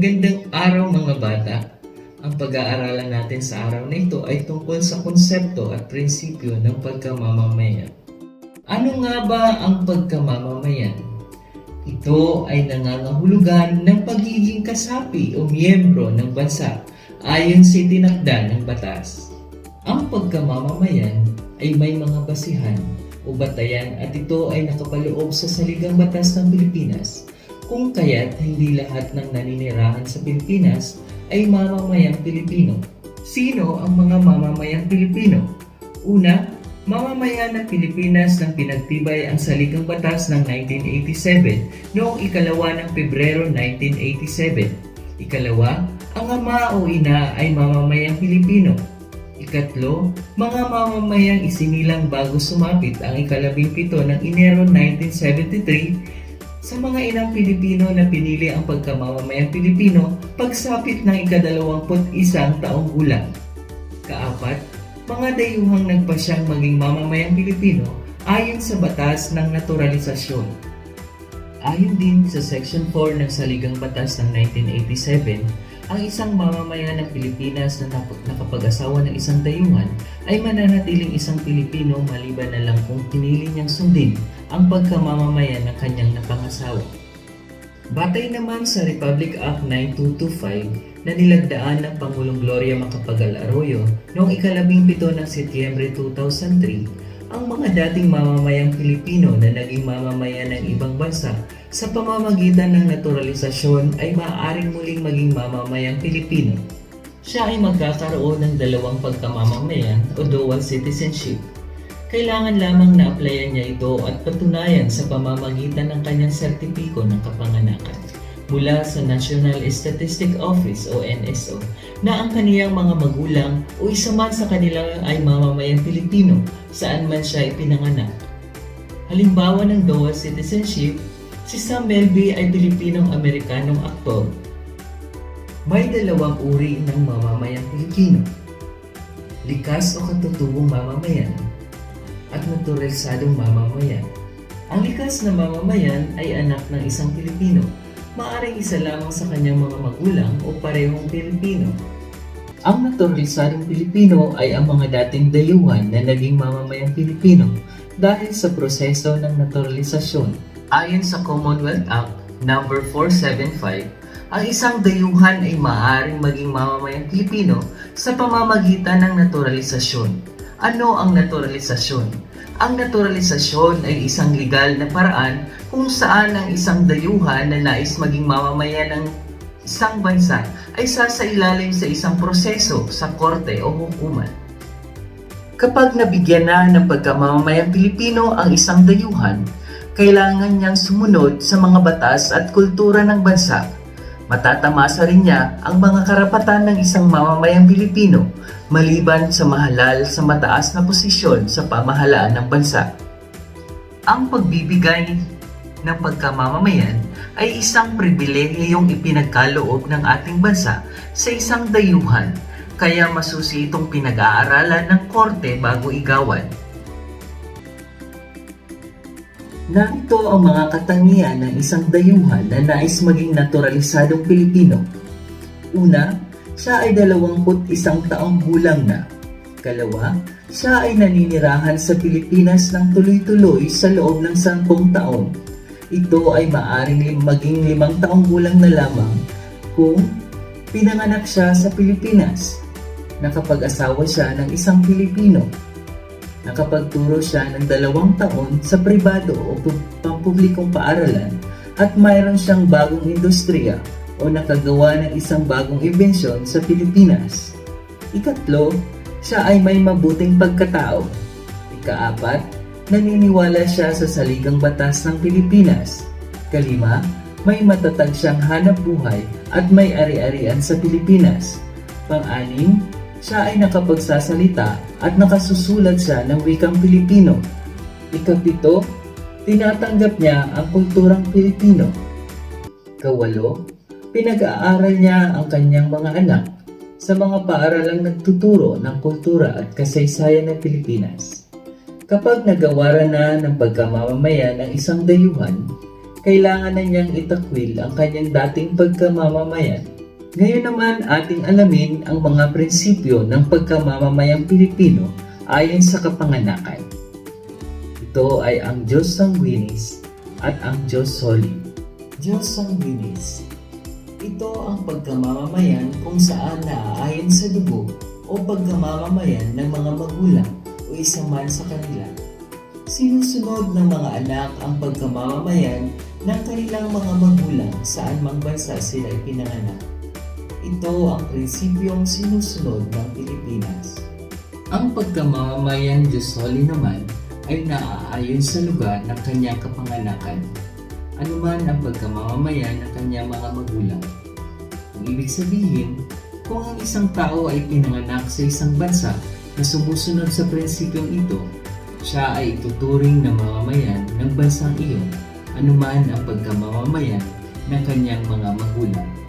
Magandang araw mga bata. Ang pag-aaralan natin sa araw na ito ay tungkol sa konsepto at prinsipyo ng pagkamamamayan. Ano nga ba ang pagkamamamayan? Ito ay nangangahulugan ng pagiging kasapi o miyembro ng bansa ayon sa itinakda ng batas. Ang pagkamamamayan ay may mga basihan o batayan at ito ay nakapaloob sa saligang batas ng Pilipinas kung kaya't hindi lahat ng naninirahan sa Pilipinas ay mamamayang Pilipino. Sino ang mga mamamayang Pilipino? Una, mamamayan ng Pilipinas ng pinagtibay ang saligang batas ng 1987 noong ikalawa ng Pebrero 1987. Ikalawa, ang ama o ina ay mamamayang Pilipino. Ikatlo, mga mamamayang isinilang bago sumapit ang ikalabing pito ng Enero 1973 sa mga inang Pilipino na pinili ang pagkamamamayang Pilipino pagsapit ng ikadalawamput isang taong gulang. Kaapat, mga dayuhang nagpasyang maging mamamayang Pilipino ayon sa batas ng naturalisasyon. Ayon din sa Section 4 ng Saligang Batas ng 1987, ang isang mamamayan ng Pilipinas na nakapag-asawa ng isang dayuhan ay mananatiling isang Pilipino maliban na lang kung pinili niyang sundin ang pagkamamamayan ng kanyang napangasawa. Batay naman sa Republic Act 9225 na nilagdaan ng Pangulong Gloria Macapagal Arroyo noong ikalabing pito ng Setyembre 2003, ang mga dating mamamayang Pilipino na naging mamamayan ng ibang bansa sa pamamagitan ng naturalisasyon ay maaaring muling maging mamamayang Pilipino. Siya ay magkakaroon ng dalawang pagkamamamayan o dual citizenship. Kailangan lamang na applyan niya ito at patunayan sa pamamagitan ng kanyang sertipiko ng kapanganakan mula sa National Statistic Office o NSO na ang kaniyang mga magulang o isa man sa kanila ay mamamayang Pilipino saan man siya ipinanganak. Halimbawa ng dual citizenship, si Sam Melby ay Pilipinong-Amerikanong aktor. May dalawang uri ng mamamayang Pilipino. Likas o katutubong mamamayan at naturalisadong mamamayan. Ang likas na mamamayan ay anak ng isang Pilipino. Maaring isa lamang sa kanyang mga magulang o parehong Pilipino. Ang naturalisadong Pilipino ay ang mga dating dayuhan na naging mamamayang Pilipino dahil sa proseso ng naturalisasyon. Ayon sa Commonwealth Act No. 475, ang isang dayuhan ay maaaring maging mamamayang Pilipino sa pamamagitan ng naturalisasyon. Ano ang naturalisasyon? Ang naturalisasyon ay isang legal na paraan kung saan ang isang dayuhan na nais maging mamamayan ng isang bansa ay sasailalim sa isang proseso sa korte o hukuman. Kapag nabigyan na ng pagkamamamayang Pilipino ang isang dayuhan, kailangan niyang sumunod sa mga batas at kultura ng bansa. Matatamasa rin niya ang mga karapatan ng isang mamamayang Pilipino maliban sa mahalal sa mataas na posisyon sa pamahalaan ng bansa. Ang pagbibigay ng pagkamamamayan ay isang pribilehiyong ipinagkaloob ng ating bansa sa isang dayuhan kaya masusi itong pinag-aaralan ng korte bago igawan. Narito ang mga katangian ng isang dayuhan na nais maging naturalisadong Pilipino. Una, siya ay 21 taong gulang na. Kalawa, siya ay naninirahan sa Pilipinas ng tuloy-tuloy sa loob ng 10 taon. Ito ay maaring maging limang taong gulang na lamang kung pinanganak siya sa Pilipinas. Nakapag-asawa siya ng isang Pilipino nakapagturo siya ng dalawang taon sa pribado o pu- pampublikong paaralan at mayroon siyang bagong industriya o nakagawa ng isang bagong imbensyon sa Pilipinas. Ikatlo, siya ay may mabuting pagkatao. Ikaapat, naniniwala siya sa saligang batas ng Pilipinas. Kalima, may matatag siyang hanap buhay at may ari-arian sa Pilipinas. Pang-anim, siya ay nakapagsasalita at nakasusulat siya ng wikang Pilipino. Ikapito, tinatanggap niya ang kulturang Pilipino. Kawalo, pinag-aaral niya ang kanyang mga anak sa mga paaralang nagtuturo ng kultura at kasaysayan ng Pilipinas. Kapag nagawaran na ng pagkamamamayan ng isang dayuhan, kailangan na niyang itakwil ang kanyang dating pagkamamamayan. Ngayon naman ating alamin ang mga prinsipyo ng pagkamamamayang Pilipino ayon sa kapanganakan. Ito ay ang Diyos Sanguinis at ang Diyos Soli. Diyos Sanguinis Ito ang pagkamamamayan kung saan naaayon sa dugo o pagkamamamayan ng mga magulang o isa man sa kanila. Sinusunod ng mga anak ang pagkamamamayan ng kanilang mga magulang saan mang bansa sila pinanganak. Ito ang prinsipyong sinusunod ng Pilipinas. Ang pagkamamamayan Diyosoli naman ay naaayon sa lugar ng kanyang kapanganakan. Anuman ang pagkamamamayan ng kanyang mga magulang. Ang ibig sabihin, kung ang isang tao ay pinanganak sa isang bansa na sumusunod sa prinsipyong ito, siya ay ituturing na mamamayan ng bansang iyon, anuman ang pagkamamamayan ng kanyang mga magulang.